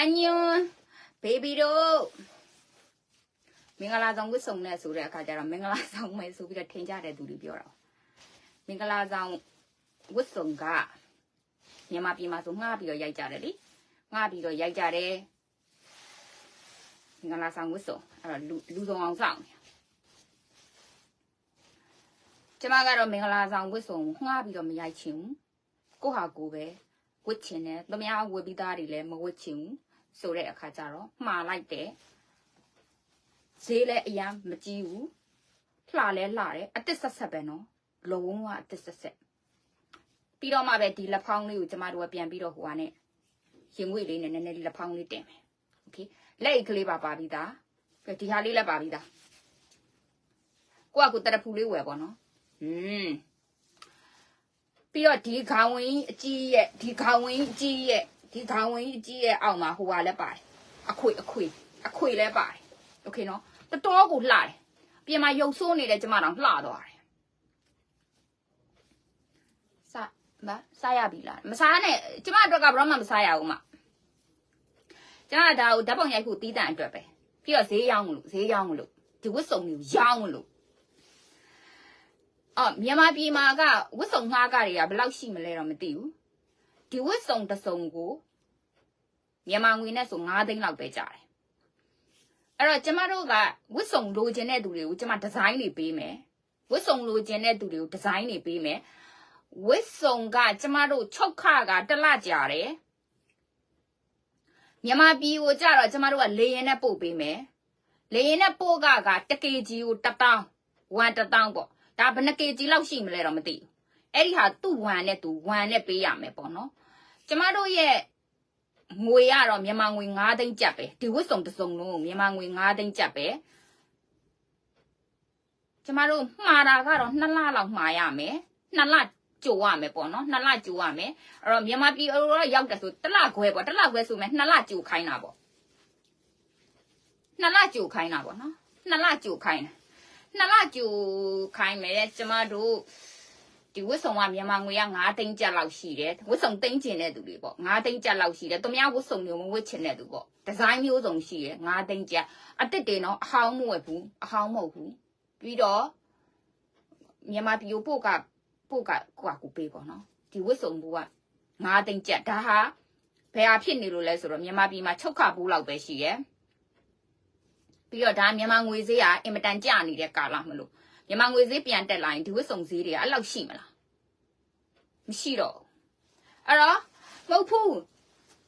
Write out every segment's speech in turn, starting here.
အညွန်းဘေဘီတို့မင်္ဂလာဆောင်ဝတ်စုံနဲ့ဆိုတဲ့အခါကျတော့မင်္ဂလာဆောင်မယ်ဆိုပြီးတော့ထင်ကြတဲ့သူတွေပြောတာမင်္ဂလာဆောင်ဝတ်စုံကမြန်မာပြည်မှာဆိုငှားပြီးတော့ရိုက်ကြတယ်လေငှားပြီးတော့ရိုက်ကြတယ်မင်္ဂလာဆောင်ဝတ်စုံအဲ့တော့လူလူဆောင်အောင်ဆောင်နေကျမကတော့မင်္ဂလာဆောင်ဝတ်စုံငှားပြီးတော့မရိုက်ချင်ဘူးကိုဟာကိုပဲဝတ်ချင်တယ်သမ ्या ဝတ်ပြီးသားတွေလည်းမဝတ်ချင်ဘူး ဆိုတဲ့အခါကျတော့မှားလိုက်တယ်ဈေးလည်းအရင်မကြီးဘူးလှလဲလှတယ်အတစ်ဆက်ဆက်ပဲနော်လုံးဝအတစ်ဆက်ဆက်ပြီးတော့မှပဲဒီလက်ဖောင်းလေးကိုကျမတို့ကပြန်ပြီးတော့ဟိုကနေရင်ငွေလေးနဲ့နည်းနည်းလေးလက်ဖောင်းလေးတင်မယ်โอเคလက်အိတ်ကလေးပါပါပြီးသားကဲဒီဟာလေးလည်းပါပြီးသားကိုကကိုတရဖူလေးဝယ်ပေါ့နော်อืมပြီးတော့ဒီခေါင်းဝင်းအကြီးရဲ့ဒီခေါင်းဝင်းအကြီးရဲ့ ဒီခေါင်းဝင်းအကြီးရဲ့အောက်မှာဟိုဟာလည်းပါတယ်အခွေအခွေအခွေလည်းပါတယ်โอเคနော်တော်တော်ကိုလှတယ်ပြင်မှာရုပ်ဆိုးနေတဲ့ကျမတောင်လှသွားတယ်စမစားရပြီလားမစားနဲ့ကျမအတွက်ကဘယ်တော့မှမစားရဘူးမကျမဒါကိုဓာတ်ပုံရိုက်ဖို့တီးတန့်အတွက်ပဲပြီးတော့ဈေးရောင်းမလို့ဈေးရောင်းမလို့ဒီဝတ်စုံမျိုးရောင်းမလို့အော်မြန်မာပြည်မှာကဝတ်စုံငှားကတွေကဘယ်လောက်ရှိမလဲတော့မသိဘူးဒီဝတ်စုံတစ်စုံကို မြန်မာငွေနဲ့ဆို9သိန်းလောက်ပဲကြတယ်အဲ့တော့ကျမတို့ကဝတ်စုံလိုချင်တဲ့သူတွေကိုကျမဒီဇိုင်းတွေပေးမယ်ဝတ်စုံလိုချင်တဲ့သူတွေကိုဒီဇိုင်းတွေပေးမယ်ဝတ်စုံကကျမတို့ချုပ်ခကတစ်လကြာတယ်မြန်မာပြည်ကိုကြတော့ကျမတို့ကလေရင်နဲ့ပို့ပေးမယ်လေရင်နဲ့ပို့ကကတကေကြီးကိုတစ်တောင်းဝမ်တစ်တောင်းပေါ့ဒါဘယ်နှကေကြီးလောက်ရှိမလဲတော့မသိဘူးအဲ့ဒီဟာသူ့ဝမ်နဲ့သူဝမ်နဲ့ပေးရမယ်ပေါ့နော်ကျမတို့ရဲ့ ငွေရတော့မြန်မာငွေ9သိန်းကျပ်ပဲဒီဝတ်စုံတစ်စုံလုံးမြန်မာငွေ9သိန်းကျပ်ပဲကျမတို့မှားတာကတော့2လလောက်မှားရမယ်2လကြိုရမယ်ပေါ့နော်2လကြိုရမယ်အဲ့တော့မြန်မာပြည်တော့ရောက်တယ်ဆိုတစ်လခွဲပေါ့တစ်လခွဲဆိုမယ်2လကြိုခိုင်းတာပေါ့2လကြိုခိုင်းတာပေါ့နော်2လကြိုခိုင်းတယ်2လကြိုခိုင်းမယ်ကျမတို့ ဒီဝတ်စုံကမြန်မာငွေက9သိန်းကျပ်လောက်ရှိတယ်ဝတ်စုံသိန်းကျင်တဲ့သူတွေပေါ့9သိန်းကျပ်လောက်ရှိတယ်သူများဝတ်စုံမျိုးမဝတ်ချင်တဲ့သူပေါ့ဒီဇိုင်းမျိုးစုံရှိတယ်9သိန်းကျပ်အစ်စ်တွေနော်အဟောင်းမဝတ်ဘူးအဟောင်းမဟုတ်ဘူးပြီးတော့မြန်မာပြည်ကိုပို့ကပို့ကကိုကကိုပေးပေါ့နော်ဒီဝတ်စုံဘူးက9သိန်းကျပ်ဒါဟာဘယ်ဟာဖြစ်နေလို့လဲဆိုတော့မြန်မာပြည်မှာချုပ်ခဘူးလောက်ပဲရှိရယ်ပြီးတော့ဒါမြန်မာငွေဈေးကအင်မတန်ကျနေတဲ့ကာလမလို့ မြန်မာငွေဈေးပြန်တက်လာရင်ဒီဝတ်စုံဈေးတွေကအဲ့လောက်ရှိမလားမရှိတော့အဲ့တော့မဟုတ်ဘူး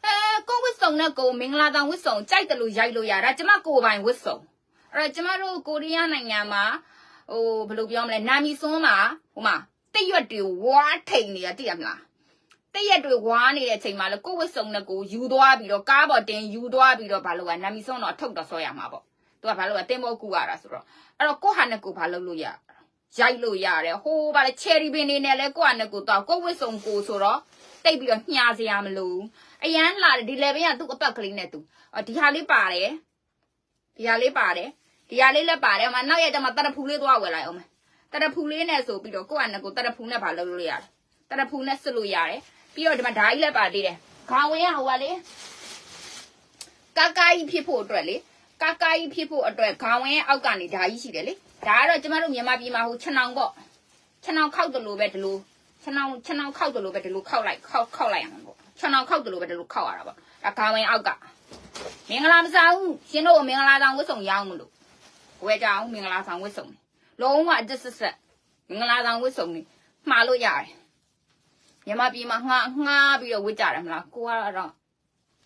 အဲကိုဝတ်စုံနဲ့ကိုမင်္ဂလာတောင်ဝတ်စုံကြိုက်တယ်လို့ရိုက်လို့ရတာကျမကိုပိုင်ဝတ်စုံအဲ့တော့ကျမတို့ကိုရီးယားနိုင်ငံမှာဟိုဘယ်လိုပြောမလဲနာမီစွန်းမှာဟိုမှာတိတ်ရွက်တွေဝါထိန်နေရတိရမလားတိတ်ရက်တွေဝါနေတဲ့အချိန်မှာလေကိုဝတ်စုံနဲ့ကိုယူသွားပြီးတော့ကားပေါ်တင်ယူသွားပြီးတော့ဘာလို့ကနာမီစွန်းတော့ထုတ်တော့ဆွဲရမှာပေါ့ သူကဘာလို့ကတင်မောကူရတာဆိုတော့အဲ့တော့ကိုဟာနဲ့ကိုဘာလုပ်လို့ရရိုက်လို့ရတယ်ဟိုးဘာလဲချယ်ရီပင်နေနဲ့လဲကိုဟာနဲ့ကိုတော့ကိုဝစ်စုံကိုဆိုတော့တိတ်ပြီးတော့ညှာစရာမလိုအရန်လာတယ်ဒီ level ကသူ့အပတ်ကလေးနဲ့သူဒီဟာလေးပါတယ်ဒီဟာလေးပါတယ်ဒီဟာလေးလည်းပါတယ်အမနောက်ရက်ကျမှတရဖူလေးသွားဝယ်လိုက်အောင်မယ်တရဖူလေးနဲ့ဆိုပြီးတော့ကိုဟာနဲ့ကိုတရဖူနဲ့ဘာလုပ်လို့ရတယ်တရဖူနဲ့စစ်လို့ရတယ်ပြီးတော့ဒီမှာဓာကြီးလည်းပါသေးတယ်ခေါင်းဝင်ကဟိုကလေကာကာကြီးဖြစ်ဖို့အတွက်လေ ကာကာကြီးဖြစ်ဖို့အတွက်ခေါင်းဝင်ရဲ့အောက်ကနေဓာကြီးရှိတယ်လေဒါကတော့ကျမတို့မြန်မာပြည်မှာဟိုခြံအောင်ပေါ့ခြံအောင်ခောက်တယ်လို့ပဲဒီလိုခြံအောင်ခြံအောင်ခောက်တယ်လို့ပဲဒီလိုခောက်လိုက်ခောက်ခောက်လိုက်ရမှာပေါ့ခြံအောင်ခောက်တယ်လို့ပဲဒီလိုခောက်ရတာပေါ့ဒါခေါင်းဝင်အောက်ကမင်္ဂလာမစားဘူးရှင်တို့မင်္ဂလာဆောင်ဝတ်စုံရောင်းမလို့ဝယ်ကြအောင်မင်္ဂလာဆောင်ဝတ်စုံလုံးဝအတစ်ဆက်ဆက်မင်္ဂလာဆောင်ဝတ်စုံနေမှားလို့ရတယ်မြန်မာပြည်မှာငှားငှားပြီးတော့ဝတ်ကြတယ်မလားကိုကတော့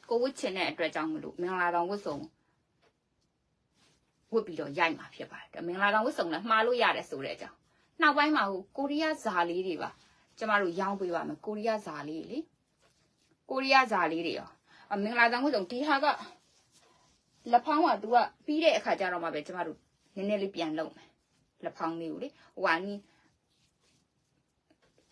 ကိုဝတ်ချင်တဲ့အတွက်ကြောင့်မလို့မင်္ဂလာဆောင်ဝတ်စုံ ဝတ်ပြီးတော့ရိုက်မှာဖြစ်ပါတယ်မင်္ဂလာဆောင်ဝတ်စုံလည်းမှားလို့ရတယ်ဆိုတဲ့အကြောင်းနောက်ပိုင်းမှာဟိုကိုရီးယားဇာလေးတွေပါကျမတို့ရောင်းပေးပါမယ်ကိုရီးယားဇာလေးလေကိုရီးယားဇာလေးတွေရောအမင်္ဂလာဆောင်ဝတ်စုံဒီဟာကလက်ဖောင်းက तू ကပြီးတဲ့အခါကျတော့မှပဲကျမတို့နည်းနည်းလေးပြန်လုပ်မယ်လက်ဖောင်းလေးကိုလေဟိုဟာနီး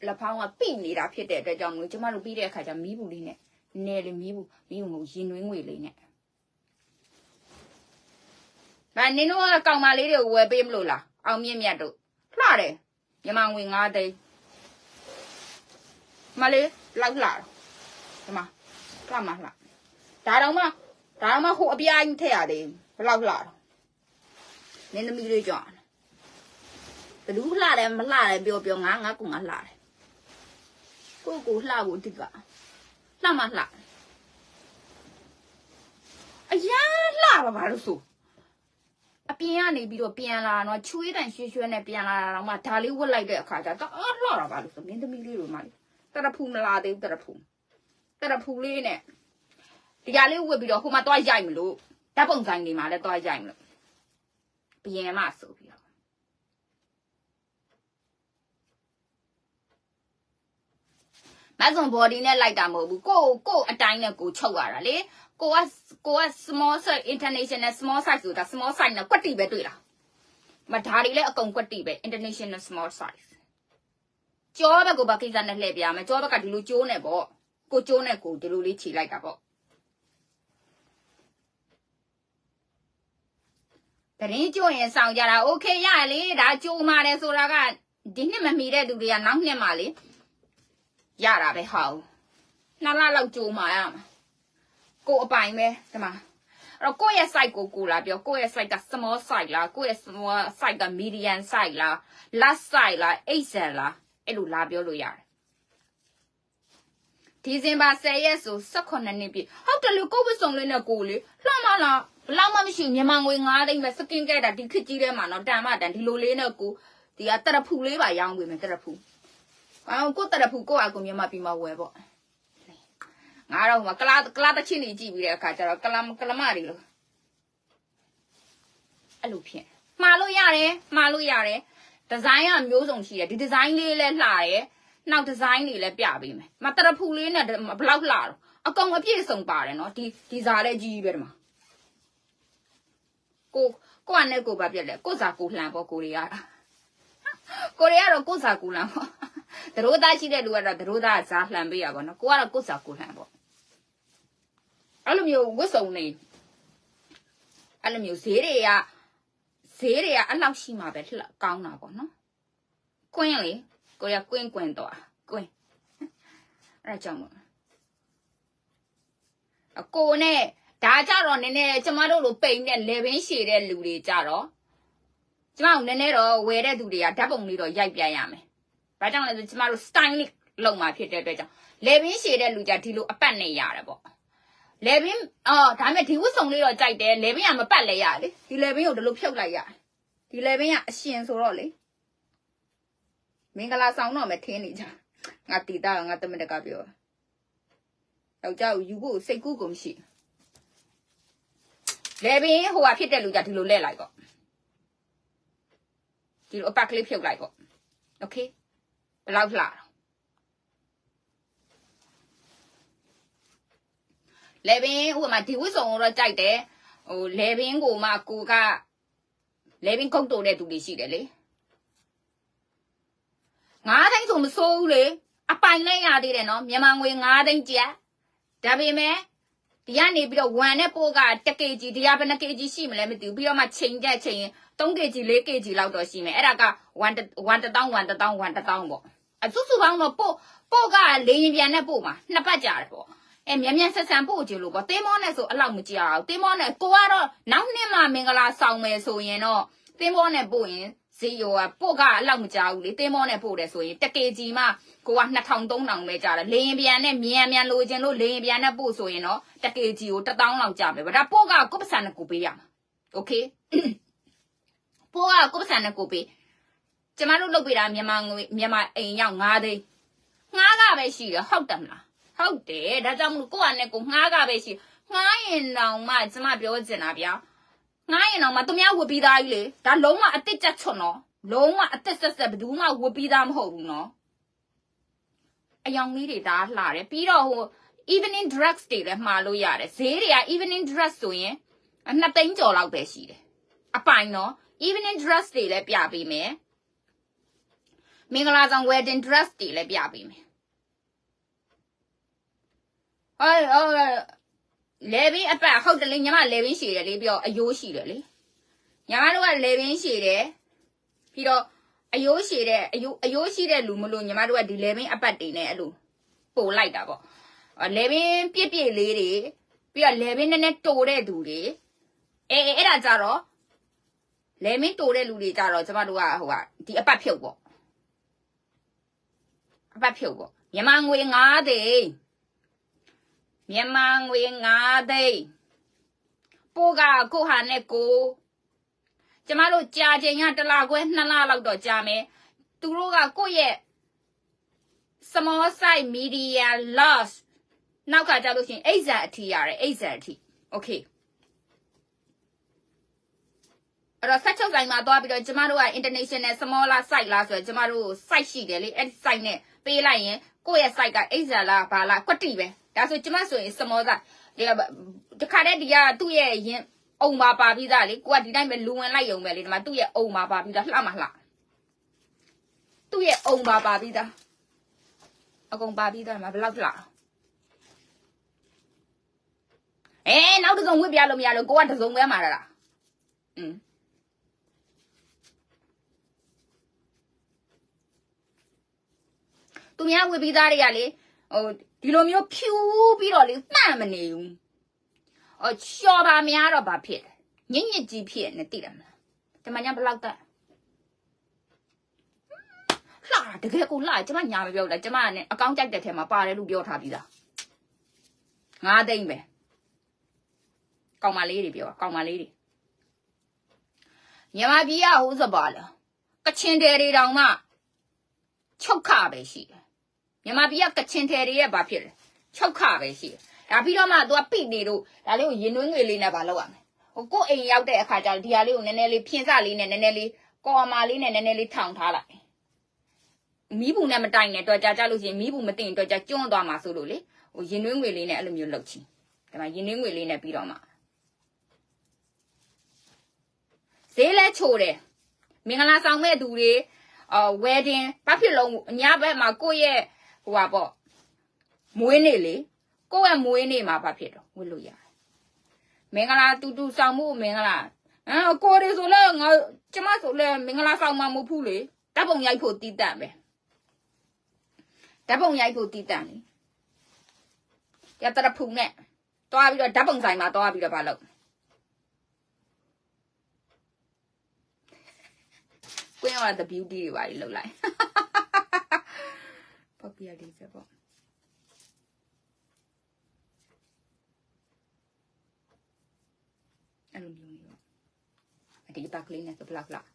လက်ဖောင်းကပိနေတာဖြစ်တဲ့အတွက်ကြောင့်မို့ကျမတို့ပြီးတဲ့အခါကျမီးဘူးလေးနဲ့နည်းလေးမီးဘူးမီးဘူးကိုရင်နှွေးငွေလေးနဲ့ ဗာနင်တို့ကကောင်မလေးတွေကိုဝယ်ပေးမလို့လားအောင်မြင့်မြတ်တို့လှတယ်မြန်မာငွေ9သိန်းမလေးလောက်လှတော့ဒီမှာလှမှာလှဒါတော့မှဒါတော့မှဟိုအပြားကြီးထည့်ရသေးဘယ်လောက်လှတော့နင်းသမီးလေးကြောင့်ဘယ်သူလှတယ်မလှတယ်ပြောပြောငါငါကငါလှတယ်ကိုကိုလှဖို့အဓိကလှမလှအရာလှပါဘာလို့ဆို အပြင်ကနေပြီးတော့ပြန်လာတော့ချွေးတန်ရွှေရွှဲနဲ့ပြန်လာတာတော့မှဒါလေးဝတ်လိုက်တဲ့အခါကျတော့အာလှတာပါလို့ဆိုမင်းသမီးလေးတို့မှလေတရဖူမလာသေးဘူးတရဖူတရဖူလေးနဲ့တရားလေးဝတ်ပြီးတော့ဟိုမှာသွားရိုက်မလို့ဓာတ်ပုံဆိုင်တွေမှာလည်းသွားရိုက်မလို့ပြန်မှဆိုပြီးတော့မဆုံ body နဲ့လိုက်တာမဟုတ်ဘူးကိုကိုအတိုင်းနဲ့ကိုချုပ်ရတာလေ ကိုကကိုက small size international small size ဆိုတာ small size နဲ့ကွက်တီပဲတွေ့တာမဒါတွေလည်းအကုန်ကွက်တီပဲ international small size ကြောဘက်ကိုဘာကိစ္စနဲ့လှည့်ပြရမယ်ကြောဘက်ကဒီလိုကျိုးနေပေါ့ကိုကျိုးနဲ့ကိုဒီလိုလေးခြေလိုက်တာပေါ့တရင်ကျိုးရင်ဆောင်ကြတာโอเคရလေဒါကျိုးမာတယ်ဆိုတာကဒီနှစ်မမီတဲ့သူတွေကနောက်နှစ်မှလေရတာပဲဟောက်နှစ်လလောက်ကျိုးမာရမှာ ကိုအပိုင်ပဲဒီမှာအဲ့တော့ကိုယ့်ရဲ့ site ကိုကိုလာပြောကိုယ့်ရဲ့ site က small site လားကိုယ့်ရဲ့ small site က medium site လား large site လား XL လားအဲ့လိုလာပြောလို့ရတယ်ဒီဇင်ဘာ10ရက်ဆို18နှစ်ပြည့်ဟုတ်တယ်လေကိုယ့်ဝစ်စုံလေးနဲ့ကိုလေလှမလားဘလောက်မှမရှိဘူးမြန်မာငွေ9သိန်းပဲစကင်ကဲတာဒီခစ်ကြီးထဲမှာတော့တန်မတန်ဒီလိုလေးနဲ့ကိုဒီကတရဖူလေးပါရောင်းပေးမယ်တရဖူအော်ကိုတရဖူကိုအကူမြန်မာပြည်မှာဝယ်ပေါ့ ငါတော့ဟိုမှာကလာကလာတချင်းကြီးကြည့်ပြီးတဲ့အခါကျတော့ကလမ်ကလမတွေလို့အဲ့လိုဖြစ်မှားလို့ရတယ်မှားလို့ရတယ်ဒီဇိုင်းကမျိုးစုံရှိတယ်ဒီဒီဇိုင်းလေးလည်းလှတယ်နောက်ဒီဇိုင်းတွေလည်းပြပေးမယ်မတရဖူလေးနဲ့ဘလောက်လှတော့အကောင်အပြည့်စုံပါတယ်နော်ဒီဒီဇာလည်းကြီးကြီးပဲဒီမှာကိုကိုကနဲ့ကိုဘာပြက်လဲကိုစားကိုလှန်ပေါ့ကိုရီးယားကိုရီးယားတော့ကိုစားကိုလှန်ပေါ့သရိုးသားရှိတဲ့လူကတော့သရိုးသားဇာလှန်ပေးရပါတော့ကိုကတော့ကိုစားကိုလှန်ပေါ့ အဲ့လိုမျိုးဝတ်စုံနေအဲ့လိုမျိုးဈေးတွေကဈေးတွေကအလောက်ရှိမှပဲလှကောင်းတာပေါ့နော်ကွင်းလေကိုရကွင်းကွင်းတော့ကွင်းအဲ့ဒါကြောင့်မို့အကိုနဲ့ဒါကြတော့နည်းနည်းကျမတို့လိုပိန်နဲ့လေဘင်းရှည်တဲ့လူတွေကြတော့ကျမတို့နည်းနည်းတော့ဝယ်တဲ့သူတွေကဓာတ်ပုံလေးတော့ရိုက်ပြရမယ်။ဘာကြောင့်လဲဆိုကျမတို့ style လေးလုပ်มาဖြစ်တဲ့အတွက်ကြောင့်လေဘင်းရှည်တဲ့လူကြဒီလိုအပတ်နဲ့ရတယ်ပေါ့။ လေဘင်းအော်ဒါပေမဲ့ဒီဝတ်စုံလေးတော့ကြိုက်တယ်လေဘင်းကမပတ်လဲရလေဒီလေဘင်းကိုဒီလိုဖြုတ်လိုက်ရတယ်ဒီလေဘင်းကအရှင်ဆိုတော့လေမင်္ဂလာဆောင်တော့မထင်းနေကြငါတီတာငါတမတကပြောယောက်ျားကိုယူဖို့စိတ်ကူးကုန်မရှိလေဘင်းဟိုဟာဖြစ်တဲ့လူကြဒီလိုလဲလိုက်ပေါ့ဒီလိုအပတ်ကလေးဖြုတ်လိုက်ပေါ့โอเคဘယ်လောက်လှ လေဘင်းဟိုမှာဒီဝစ်စုံတော့ကြိုက်တယ်ဟိုလေဘင်းကိုမှကိုကလေဘင်းကုတ်တိုတဲ့သူတွေရှိတယ်လေငါးသိန်းဆိုမစိုးဘူးလေအပိုင်လိုက်ရသေးတယ်နော်မြန်မာငွေငါးသိန်းကျပ်ဒါပေမဲ့ဒီကနေပြီးတော့1နဲ့ပို့က1 kg ဒီကဘယ်နှ kg ရှိမလဲမသိဘူးပြီးတော့မှချိန်ကြက်ချိန်ရင်3 kg 4 kg လောက်တော့ရှိမယ်အဲ့ဒါက1 1 1000 1 1000 1 1000ပေါ့အစုစုပေါင်းတော့ပို့ပို့ကလေရင်ပြန်နဲ့ပို့မှာနှစ်ပတ်ကြာတယ်ပေါ့ အဲမြန်မြန်ဆက်ဆန်ပို့ကြလို့ပေါ့တင်းမောနဲ့ဆိုအဲ့လောက်မကြအောင်တင်းမောနဲ့ကိုကတော့နောက်နှစ်မှမင်္ဂလာဆောင်မယ်ဆိုရင်တော့တင်းမောနဲ့ပို့ရင်ဈေးရောပို့ကအလောက်မကြဘူးလေတင်းမောနဲ့ပို့တယ်ဆိုရင်1 kg မှကိုက2000 3000ပဲကြာတယ်လေရင်ပြန်နဲ့မြန်မြန်လိုချင်လို့လေရင်ပြန်နဲ့ပို့ဆိုရင်တော့1 kg ကို1000လောက်ကြာမယ်ဗျဒါပို့ကကိုပစံနဲ့ကိုပေးရမှာโอเคပို့ကကိုပစံနဲ့ကိုပေးကျမတို့လုပ်ပေးတာမြန်မာငွေမြန်မာအိမ်ရောက်9သိန်းငားကပဲရှိတယ်ဟုတ်တယ်မလား ဟုတ်တယ်ဒါကြောင့်မလို့ကိုကနဲ့ကိုငားကပဲရှိငားရင်တောင်မှကျမပြောချင်တာဗျာငားရင်တော့မှသူများဝတ်ပြီးသားကြီးလေဒါလုံးဝအစ်စ်ချက်ချွတ်နော်လုံးဝအစ်စ်ဆက်ဆက်ဘယ်သူမှဝတ်ပြီးသားမဟုတ်ဘူးနော်အယောင်လေးတွေဒါလှတယ်ပြီးတော့ဟို evening dress တွေလည်းမှာလို့ရတယ်ဈေးတွေက evening dress ဆိုရင်နှစ်သိန်းကျော်လောက်ပဲရှိတယ်အပိုင်နော် evening dress တွေလည်းပြပေးမယ်မင်္ဂလာဆောင် wedding dress တွေလည်းပြပေးမယ် ဟဲ့ဟဲ့လေဘင်းအပတ်ဟုတ်တယ်လေညီမလေဘင်းရှည်တယ်လေပြီးတော့အယိုးရှည်တယ်လေညီမတို့ကလေဘင်းရှည်တယ်ပြီးတော့အယိုးရှည်တဲ့အယိုးအယိုးရှိတဲ့လူမလို့ညီမတို့ကဒီလေဘင်းအပတ်တွေနဲ့အဲ့လိုပို့လိုက်တာပေါ့လေဘင်းပြစ်ပြစ်လေးတွေပြီးတော့လေဘင်းနည်းနည်းတိုတဲ့သူတွေအဲအဲအဲ့ဒါကြတော့လေမင်းတိုတဲ့လူတွေကြတော့ကျမတို့ကဟိုကဒီအပတ်ဖြုတ်ပေါ့အပတ်ဖြုတ်ပေါ့မြန်မာငွေ9သိန်း မြန်မာငွေ9သိန်းပိုးကကိုဟာနဲ့ကိုကျမတို့ကြာချိန်ကတစ်လခွဲနှစ်လလောက်တော့ကြာမယ်သူတို့ကကိုယ့်ရဲ့ small size media loss နောက်ကကြလို့ရှိရင်အိတ်ဇာအထီရတယ်အိတ်ဇာအထီ okay အဲ့တော့ဆက်ချုပ်ဆိုင်မှာသွားပြီးတော့ကျမတို့က international smaller site လားဆိုတော့ကျမတို့ site ရှိတယ်လေအဲ့ဒီ site နဲ့ပေးလိုက်ရင်ကိုယ့်ရဲ့ site ကအိတ်ဇာလားဘာလားကွက်တီပဲ ဒါဆိုကျမဆိုရင် small size ဒီကတခါတည်းဒီကသူ့ရဲ့ရင်အုံပါပါပြီးသားလေကိုကဒီတိုင်းပဲလူဝင်လိုက်ရုံပဲလေဒီမှာသူ့ရဲ့အုံပါပါပြီးသားလှမလှသူ့ရဲ့အုံပါပါပြီးသားအကုန်ပါပြီးသားမှာဘယ်လောက်လှအဲနောက်တစ်စုံဝစ်ပြလို့မရလို့ကိုကတစ်စုံပဲမှာလားอืมသူများဝစ်ပြီးသားတွေကလေဟို ဒီလိုမျိုးဖြူပြီးတော့လေမှန်မနေဘူးအော်ချော်ပါများတော့ဘာဖြစ်လဲညစ်ညစ်ကြီးဖြစ်နေသိတယ်မလားဒီမှာညာဘယ်လောက်တက်လှတာတကယ်ကိုလှကျမညာမပြောဘူးလားကျမကလည်းအကောင့်ကြိုက်တဲ့ထဲမှာပါတယ်လို့ပြောထားပြီးသားငါးသိမ့်ပဲကောင်မလေးတွေပြောကောင်မလေးတွေမြန်မာပြည်ကဟိုးစပါလားကချင်တယ်တွေတောင်မှချုပ်ခပဲရှိတယ် မြန်မာပြည်ကကချင်တယ်တွေရဲ့ဘာဖြစ်လဲချုပ်ခပဲရှိတယ်ဒါပြီးတော့မှ तू ကပိနေတို့ဒါလေးကိုရင်နှွေးငွေလေးနဲ့ဘာလုပ်ရမလဲဟိုကိုယ့်အိမ်ရောက်တဲ့အခါကျတော့ဒီဟာလေးကိုနည်းနည်းလေးဖြင်းစလေးနဲ့နည်းနည်းလေးကော်မာလေးနဲ့နည်းနည်းလေးထောင်ထားလိုက်မီးဘူးနဲ့မတိုင်နဲ့တော့ကြာကြလို့ရှိရင်မီးဘူးမတင်တော့ကြာကျွန်းသွားမှာဆိုလို့လေဟိုရင်နှွေးငွေလေးနဲ့အဲ့လိုမျိုးလုပ်ချင်ဒီမှာရင်နှွေးငွေလေးနဲ့ပြီးတော့မှဈေးလဲချိုတယ်မင်္ဂလာဆောင်မဲ့သူတွေအော် wedding ဘာဖြစ်လုံးညဘက်မှာကိုယ့်ရဲ့ ဟိုပါပေါ့မွေးနေ့လေကိုယ့်ရဲ့မွေးနေ့မှာဘာဖြစ်တော့ဝတ်လို့ရတယ်မင်္ဂလာတူတူဆောင်မှုမင်္ဂလာအဲကိုရီဆိုလဲငါကျမဆိုလဲမင်္ဂလာဆောင်မှာမဟုတ်ဘူးလေဓာတ်ပုံရိုက်ဖို့တီးတန့်ပဲဓာတ်ပုံရိုက်ဖို့တီးတန့်လေရတရဖုန်နဲ့တွားပြီးတော့ဓာတ်ပုံဆိုင်မှာတွားပြီးတော့ဘာလုပ်ကွင်းရတဲ့ beauty တွေပါလေလုပ်လိုက် ပုတ်ပြရလေးစပေါ့အဲ့လိုမျိုးမျိုးအဒီပတ်ကလေးနဲ့ဆိုဘလောက်လောက်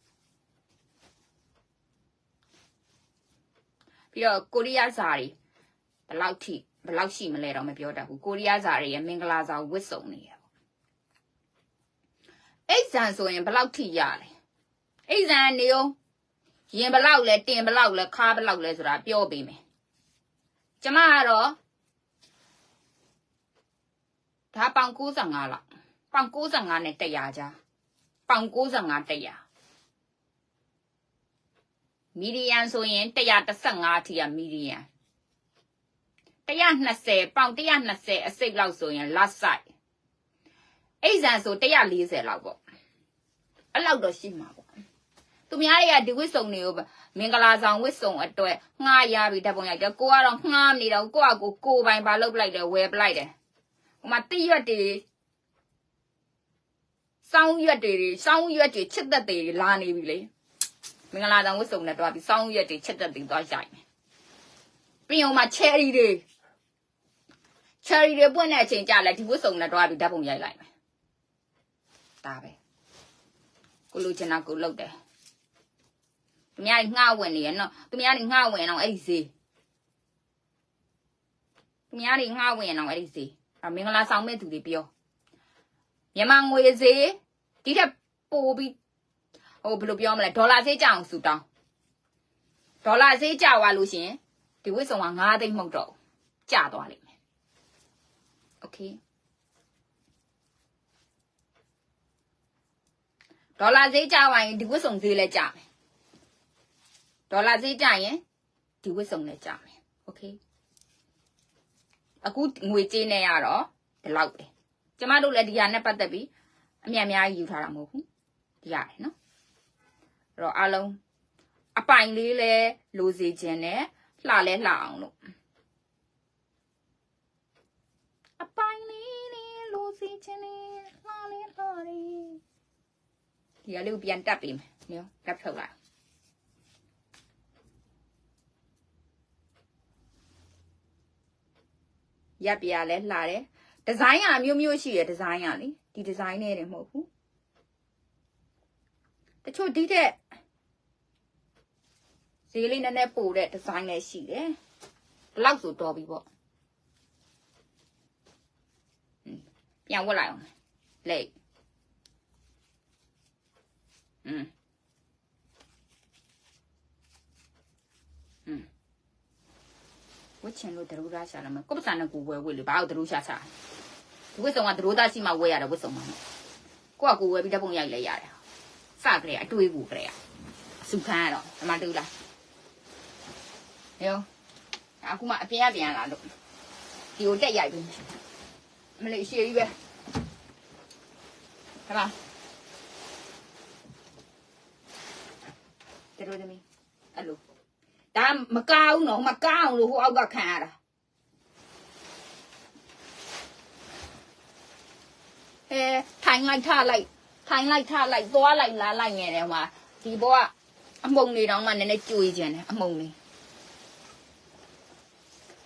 ပြီးတော့ကိုရီးယားဇာတွေဘလောက်ထိဘလောက်ရှိမလဲတော့မပြောတတ်ဘူးကိုရီးယားဇာတွေရဲ့မင်္ဂလာဆောင်ဝတ်စုံနေရပေါ့အိတ်ဇန်ဆိုရင်ဘလောက်ထိရလဲအိတ်ဇန်နေအောင်ရင်ဘလောက်လဲတင်ဘလောက်လဲခါဘလောက်လဲဆိုတာပြောပေးမယ် ကျမကတော့ဒါပေါင်95လောက်ပေါင်95နဲ့100ကြားပေါင်95 100မီဒီယန်ဆိုရင်115အထိကမီဒီယန်120ပေါင်120အစိတ်လောက်ဆိုရင် last side အိဇန်ဆို140လောက်ပေါ့အဲ့လောက်တော့ရှိမှာပေါ့ သူများတွေကဒီဝစ်စုံတွေကိုမင်္ဂလာဆောင်ဝစ်စုံအတွက်ငှားရပြီဓာတ်ပုံရိုက်တယ်ကိုကတော့ငှားမနေတော့ကိုကကိုကိုပိုင်ပါလုပ်လိုက်တယ်ဝယ်ပလိုက်တယ်ဟိုမှာတိရွက်တွေစောင်းရွက်တွေစောင်းရွက်တွေချစ်သက်တွေလာနေပြီလေမင်္ဂလာဆောင်ဝတ်စုံနဲ့တွားပြီးစောင်းရွက်တွေချစ်သက်တွေတွားရိုက်မယ်ပြီးအောင်မှာ cherry တွေ cherry တွေပွင့်တဲ့အချိန်ကြလဲဒီဝတ်စုံနဲ့တွားပြီးဓာတ်ပုံရိုက်လိုက်မယ်ဒါပဲကိုလိုချင်တာကိုလုပ်တယ် သူများငှားဝင်နေရနော်သူများငှားဝင်အောင်အဲ့ဒီဈေးသူများငှားဝင်အောင်အဲ့ဒီဈေးအမင်္ဂလာဆောင်မဲ့သူတွေပြောမြန်မာငွေဈေးဒီထက်ပိုပြီးဟိုဘယ်လိုပြောမလဲဒေါ်လာဈေးကြအောင်ဆူတောင်းဒေါ်လာဈေးကြသွားလို့ရှင်ဒီဝိဆုံက9သိန်းမဟုတ်တော့ကျသွားလိမ့်မယ်โอเคဒေါ်လာဈေးကျသွားရင်ဒီဝိဆုံဈေးလည်းကျမယ် ဒေါ်လာဈေးကျရင်ဒီဝိဆုံလည်းကျမယ်โอเคအခုငွေကြေးနဲ့ရတော့ဒီလောက်ပဲကျမတို့လည်းဒီဟာနဲ့ပတ်သက်ပြီးအမြတ်အများကြီးယူထားတာမဟုတ်ဘူးဒီရတယ်နော်အဲ့တော့အားလုံးအပိုင်လေးလဲလိုစေခြင်းနဲ့လှလဲလှအောင်လို့အပိုင်လေးလေးလ စီချင်းနေလှလင်းလှရီဒီကလေးကိုပြန်တက်ပေးမယ်နော်တက်ထုတ်လိုက် ရပ်ပြလဲလှတယ်ဒီဇိုင်းကအမျိုးမျိုးရှိရယ်ဒီဇိုင်းကလေဒီဒီဇိုင်းနဲ့တယ်မဟုတ်ဘူးတချို့ဒီတဲ့ဈေးလေးနည်းနည်းပိုတဲ့ဒီဇိုင်းလည်းရှိတယ်ဘလောက်ဆိုတော်ပြီပေါ့ပြန်ဝတ်လိုက်အောင်လက်อืมอืม ဝတ်ချင်လို့ဒရူးသားရှာလာမယ်ကိုပစံနဲ့ကိုဝဲဝဲလေဘာလို့ဒရူးရှာရှာဝတ်စုံကဒရူးသားရှိမှဝဲရတယ်ဝတ်စုံမှာကိုကကိုဝဲပြီးတပုံရိုက်လဲရတယ်စကလေးအတွေးကိုကလေးစုခန်းရတော့ဒီမှာတူလားရောအခုမှအပြင်ကပြန်လာလို့ဒီကိုတက်ရိုက်ပြီမလေးရှည်ကြီးပဲဟဲ့ပါတရိုးသမီးအဲ့လို ဒါမကောင်းတော့မကောင်းလို့ဟိုအောက်ကခံရတာအဲထိုင်လိုက်ထလိုက်ထိုင်လိုက်ထလိုက်သွားလိုက်လာလိုက်နေတယ်ဟိုမှာဒီဘောကအမုံနေတော့မှနည်းနည်းကြွေကျင်တယ်အမုံနေ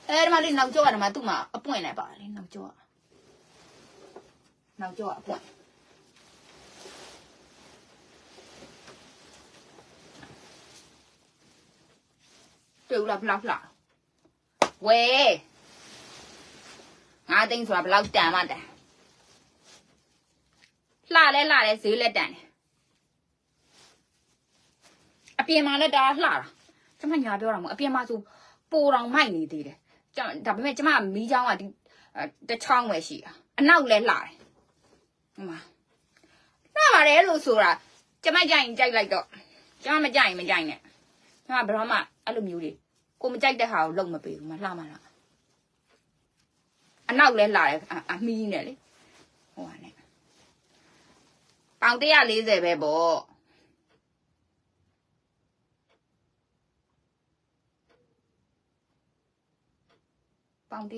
အဲဒီမှာလေးနောက်ကျောရတယ်မှာသူ့မှာအပွင့်နေပါလေနောက်ကျောကနောက်ကျောကအပွင့် တွေ့ဦးလားဘလောက်လှဝဲငါသိန်းဆိုတာဘလောက်တန်မှတန်လှလဲလှလဲဈေးလက်တန်တယ်အပြင်မှာလည်းဒါလှတာကျမညာပြောတာမဟုတ်အပြင်မှာဆိုပိုတော်မိုက်နေသေးတယ်ကျမဒါပေမဲ့ကျမမီးချောင်းကဒီတချောင်းပဲရှိတာအနောက်လဲလှတယ်ဟိုမှာလှပါတယ်လို့ဆိုတာကျမကြိုက်ရင်ကြိုက်လိုက်တော့ကျမမကြိုက်ရင်မကြိုက်နဲ့ကျမဘယ်တော့မှအဲ့လိုမျိုးတွေ ကိုမကြိုက်တဲ့ဟာကိုလုံမပေးဘူးမလှမလားအနောက်လဲလှတယ်အမီးနဲ့လေဟိုဟာနဲ့ပေါင်140ပဲပေါ့ပေါင်140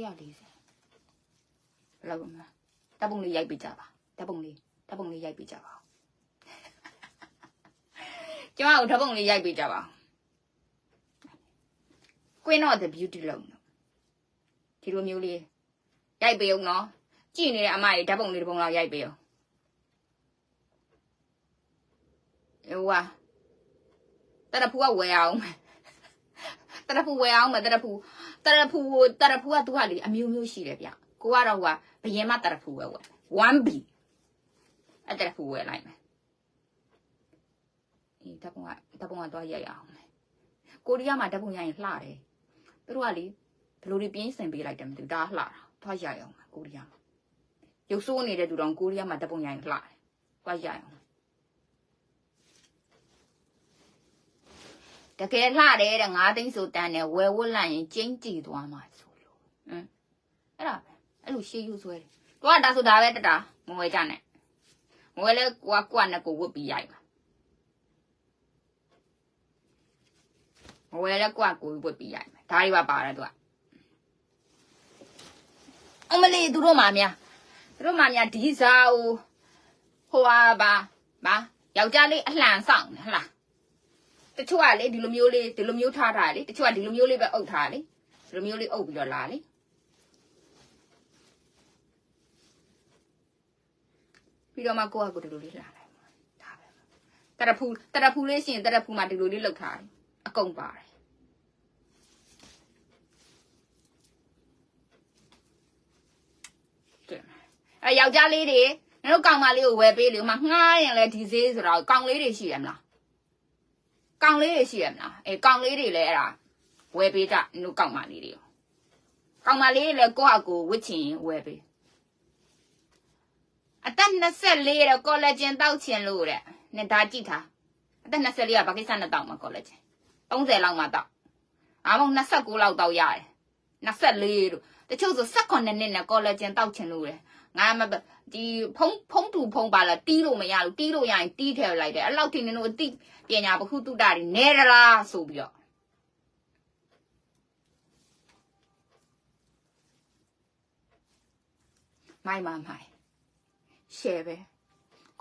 ဘယ်လောက်မလဲတပ်ပုံလေးရိုက်ပေးကြပါတပ်ပုံလေးတပ်ပုံလေးရိုက်ပေးကြပါကျမတို့ဓာတ်ပုံလေးရိုက်ပေးကြပါ Queen of the Beauty လုံးဒီလိုမျိုးလေးရိုက်ပေးအောင်နော်ကြည့်နေတဲ့အမကြီးဓာတ်ပုံလေးတစ်ပုံလောက်ရိုက်ပေးအောင်ဟိုကတရဖူကဝယ်အောင်တရဖူဝယ်အောင်မတရဖူတရဖူတရဖူကသူကလေအမျိုးမျိုးရှိတယ်ဗျကိုကတော့ဟိုကဘယင်မတရဖူပဲဝယ် 1B အဲ့တရဖူဝယ်လိုက်မယ်အေးဓာတ်ပုံကဓာတ်ပုံကတော့ရိုက်အောင်ကိုရီးယားမှာဓာတ်ပုံရိုက်ရင်လှတယ် သူတို့ကလေဘလို့တွေပြင်းစင်ပေးလိုက်တယ်မသိဘူးဒါလှတာသွားရိုက်အောင်ကိုရီးယားမှာရုပ်ဆိုးနေတဲ့သူတော်ကိုရီးယားမှာဓာတ်ပုံရိုက်ရင်လှတယ်သွားရိုက်အောင်တကယ်လှတယ်တဲ့ငါးသိန်းဆိုတန်းနဲ့ဝယ်ဝတ်လိုက်ရင်ကျင်းကြည်သွားမှာဆိုလို့ဟမ်အဲ့ဒါပဲအဲ့လိုရှေးယူဆွဲတယ်သူကဒါဆိုဒါပဲတတာမဝယ်ကြနဲ့မဝယ်လဲကွာကွာနဲ့ကိုဝတ်ပြီးရိုက်ပါမဝယ်လဲကွာကိုဝတ်ပြီးရိုက်မယ် ဒါတွေပါပါတယ်သူကအမလေးသူတို့မှများသူတို့မှများဒီစားဟိုဟိုဟာပါပါယောက်ျားလေးအလှန်ဆောင်ဟလားတချို့ကလေဒီလိုမျိုးလေးဒီလိုမျိုးထားထားလေတချို့ကဒီလိုမျိုးလေးပဲအုပ်ထားလေဒီလိုမျိုးလေးအုပ်ပြီးတော့လာလေပြီးတော့မှကိုယ့်ဟာကိုယ်ဒီလိုလေးလာလိုက်ဒါပဲတရဖူတရဖူလေးရှင်တရဖူမှာဒီလိုလေးလောက်ထားတယ်အကုန်ပါတယ် အဲယောက်ျားလေးတွေငါတို့ကောင်မလေးကိုဝယ်ပေးလေဥမာငှားရင်လည်းဒီဈေးဆိုတော့ကောင်လေးတွေရှိရမလားကောင်လေးတွေရှိရမလားအဲကောင်လေးတွေလည်းအဲ့ဒါဝယ်ပေးကြတို့ကောင်မလေးတွေကောင်မလေးတွေလည်းကိုယ့်ဟာကိုယ်ဝစ်ချင်ဝယ်ပေးအသက်24တော့ကောလာဂျင်တောက်ချင်လို့တဲ့နဲ့ဒါကြည့်ထားအသက်24ကဘာကိစ္စနဲ့တောက်မှာကောလာဂျင်30လောက်မှတောက်အားလုံး29လောက်တောက်ရတယ်24လို့တချို့ဆို18နှစ်နဲ့ကောလာဂျင်တောက်ချင်လို့တဲ့ ငါမဒီဖုံးဖုံးတူဖုံးပါလားတီးလို့မရဘူးတီးလို့ရရင်တီးထည့်လိုက်တယ်အဲ့လောက်ထင်နေလို့အတိပညာဘခုတုတ္တတွေနဲရလားဆိုပြီးတော့မိုင်မမိုင် share ပဲ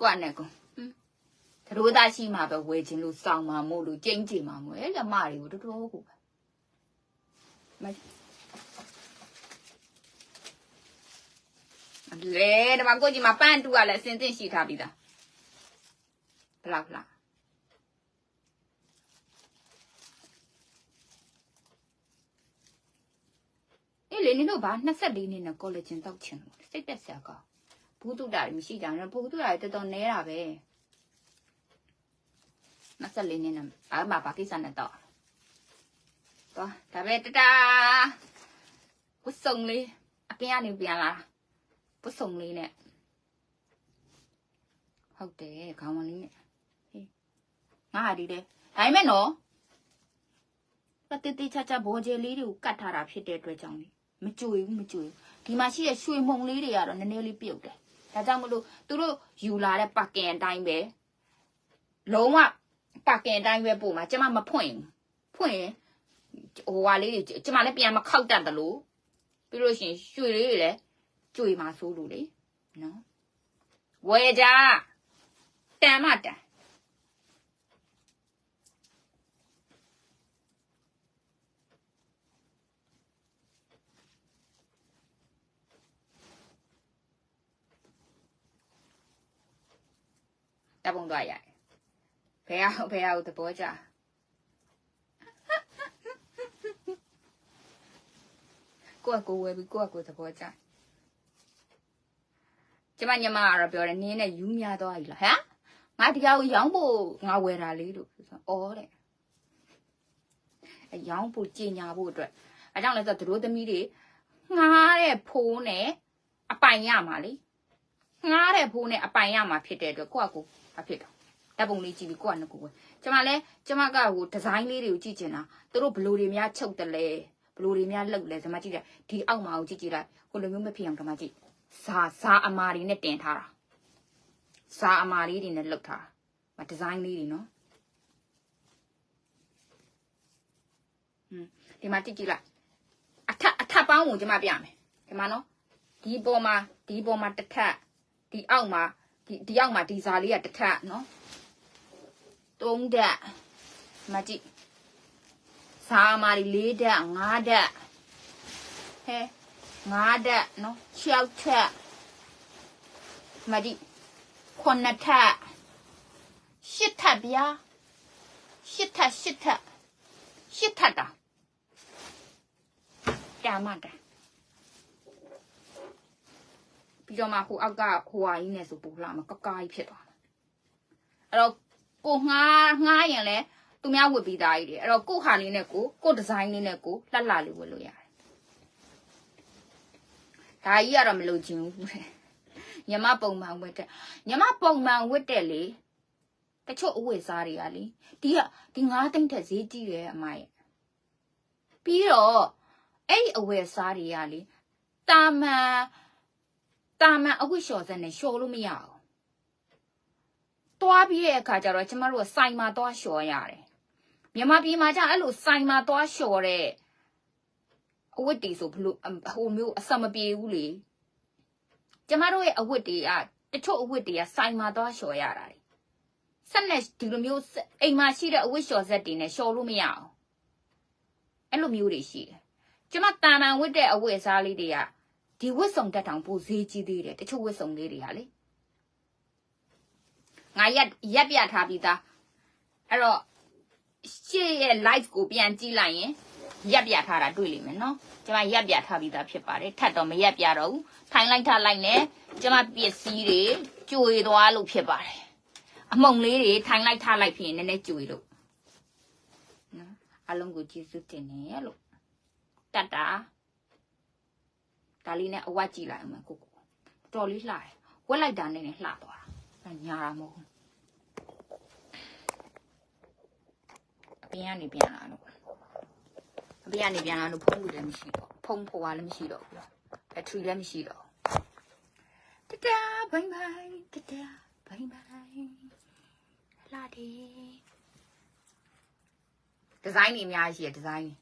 ကိုကနဲ့ကိုဟွန်းတို့သားရှိမှာပဲဝယ်ခြင်းလို့စောင်းမှာမို့လို့ကျင်းကျင်မှာမို့အဲ့လက်မတွေကိုတော်တော်ကိုပဲမ လေဒီမှာကိုကြီးမှာပန်းတူကလည်းအစင်သင့်ရှိထားပြီးသားဘလောက်လားအေးလေနင်တို့ဘာ24နှစ်နဲ့ကောလိပ်ချင်းတောက်ချင်လို့စိတ်သက်ဆရာကောဘူးတုတာမရှိကြဘူးဘူးတုတာတော်တော်နဲတာပဲ24နှစ်နဲ့အားမဘာကိစ္စနဲ့တော့တော့ဒါပဲတတာဝတ်စုံလေးအပြင်ကနေပြန်လာဝ တ်စုံလေးနဲ့ဟုတ်တယ်ခေါင်းမလေးနဲ့ဟေးငါဟာဒီလေဒါပေမဲ့နော်ကတိတိချာချာဘောကျဲလေးတွေကိုကတ်ထားတာဖြစ်တဲ့အတွက်ကြောင့်လေမကြွေဘူးမကြွေဘူးဒီမှာရှိတဲ့ရွှေမုံလေးတွေကတော့နည်းနည်းလေးပြုတ်တယ်ဒါကြောင့်မလို့သူတို့ယူလာတဲ့ပါကင်အတိုင်းပဲလုံးဝပါကင်အတိုင်းပဲပို့မှာကျမမဖွင့်ဘူးဖွင့်ရင်ဟိုဟာလေးတွေကျမလည်းပြန်မခောက်တတ်တယ်လို့ပြီးလို့ရှိရင်ရွှေလေးတွေလည်း ကြွေမှာဆိုးလို့လေနော်ဝယ်ကြတန်မတန်တပ်ပုံသွားရတယ်ဘယ်အောင်ဘယ်အောင်သဘောကျကိုကကိုဝယ်ပြီးကိုကကိုသဘောကျ ကျမညမကတော့ပြောတယ်နင်းနဲ့ယူများသွားပြီလားဟမ်ငါဒီကောင်ရောင်းဖို့ငါဝယ်တာလေးလို့ဆိုအော်တဲ့အရောင်းဖို့ကြင်ညာဖို့အတွက်အဲကြောင့်လဲဆိုသူတို့သမီးတွေငားတဲ့ဖိုးနဲ့အပိုင်ရမှာလေငားတဲ့ဖိုးနဲ့အပိုင်ရမှာဖြစ်တဲ့အတွက်ကိုကကိုအဖြစ်တော့တပ်ပုံလေးကြည့်ပြီးကိုကနကူပဲကျမလဲကျမကဟိုဒီဇိုင်းလေးတွေကိုကြည့်ချင်တာသူတို့ဘလိုတွေများချုပ်တယ်လဲဘလိုတွေများလှုပ်လဲဒီမှာကြည့်တယ်ဒီအောက်မှာကိုကြည့်ကြည့်လိုက်ဟိုလိုမျိုးမဖြစ်အောင်ဒီမှာကြည့် ဇာဇာအမာတွေနဲ့တင်ထားတာဇာအမာလေးတွေနဲ့လှုပ်ထားတာဒီဇိုင်းလေးတွေနော်ဟွန်းဒီမှာကြည့်ကြည့်လိုက်အထက်အထက်ပေါင်းကိုကျမပြမယ်ဒီမှာနော်ဒီပေါ်မှာဒီပေါ်မှာတစ်ထပ်ဒီအောက်မှာဒီဒီအောက်မှာဒီဇာလေးကတစ်ထပ်နော်သုံးဓာတ်မကြည့်ဇာမာဒီ၄ဓာတ်၅ဓာတ်ဟဲ ၅ဓာတ်နော်6ထပ်မကြည့်9ထပ်10ထပ်ဗျာ10ထပ်10ထပ်10ထပ်တာတာမတာပြီးတော့မှဟိုအောက်ကဟိုဟာကြီးနဲ့ဆိုပူလာမှာကကားကြီးဖြစ်သွားမှာအဲ့တော့ကိုငှားငှားရင်လဲသူများဝတ်ပြီးသားကြီးတွေအဲ့တော့ကိုဟာလေးနဲ့ကိုကိုဒီဇိုင်းလေးနဲ့ကိုလှလှလေးဝတ်လို့ရတယ် ဒါကြီးကတော့မလို့ချင်ဘူးတဲ့ညမပုံမှန်ဝတ်တဲ့ညမပုံမှန်ဝတ်တဲ့လေတချို့အဝတ်စားတွေကလေဒီကဒီ9သိန်းထက်ဈေးကြီးတယ်အမရဲ့ပြီးတော့အဲ့ဒီအဝတ်စားတွေကလေတာမန်တာမန်အဝတ်လျှော်စက်နဲ့လျှော်လို့မရဘူးသွားပြီးတဲ့အခါကျတော့ကျမတို့ကစိုင်မှာသွားလျှော်ရတယ်မြန်မာပြည်မှာကျအဲ့လိုစိုင်မှာသွားလျှော်တဲ့ အဝတ်တွေဆိုဘလို့ဟိုမျိုးအဆမပြေဘူးလေကျမတို့ရဲ့အဝတ်တွေကတချို့အဝတ်တွေကစိုင်မှာသွားလျှော်ရတာလေဆက်နဲ့ဒီလိုမျိုးအိမ်မှာရှိတဲ့အဝတ်လျှော်ဆက်တွေနဲ့လျှော်လို့မရအောင်အဲ့လိုမျိုးတွေရှိတယ်ကျမတာမန်ဝတ်တဲ့အဝတ်အစားလေးတွေကဒီဝတ်စုံတက်တောင်ပိုဈေးကြီးသေးတယ်တချို့ဝတ်စုံလေးတွေကလေငါရက်ရက်ပြထားပြီးသားအဲ့တော့ရှေ့ရဲ့ live ကိုပြန်ကြည့်လိုက်ရင် ရက်ပြထားတာတွေ့လိမ့်မယ်နော်ကျမရက်ပြထားပြီးသားဖြစ်ပါတယ်ထပ်တော့မရက်ပြတော့ဘူးထိုင်လိုက်ထားလိုက်နဲ့ကျမပစ္စည်းတွေကြွေသွားလို့ဖြစ်ပါတယ်အမုံလေးတွေထိုင်လိုက်ထားလိုက်ဖြစ်ရင်နည်းနည်းကြွေလို့နော်အလုံးကိုကျေးဇူးတင်နေလို့တတ်တာဒါလေးနဲ့အဝတ်ကြည့်လိုက်အောင်ကိုကိုတော်လေးလှတယ်ဝက်လိုက်တာနဲ့လည်းလှသွားတာညာတာမဟုတ်ဘူးအပြင်ကနေပြန်လာတော့ အပြင်ကနေပြန်လာတော့ဖုန်းလည်းမရှိတော့ဖုန်းဖွာလည်းမရှိတော့ဘူးဘက်ထရီလည်းမရှိတော့တတဘိုင်ဘိုင်တတဘိုင်ဘိုင်လာတယ်ဒီဇိုင်းတွေအများကြီးရှိတယ်ဒီဇိုင်းတွေ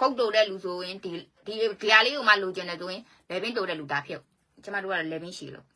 ခုတ်တိုတဲ့လူဆိုရင်ဒီဒီဒီဟာလေးကိုမှလိုချင်တယ်ဆိုရင်လေဘင်းတိုတဲ့လူဒါဖြစ်ကျမတို့ကတော့လေဘင်းရှိလို့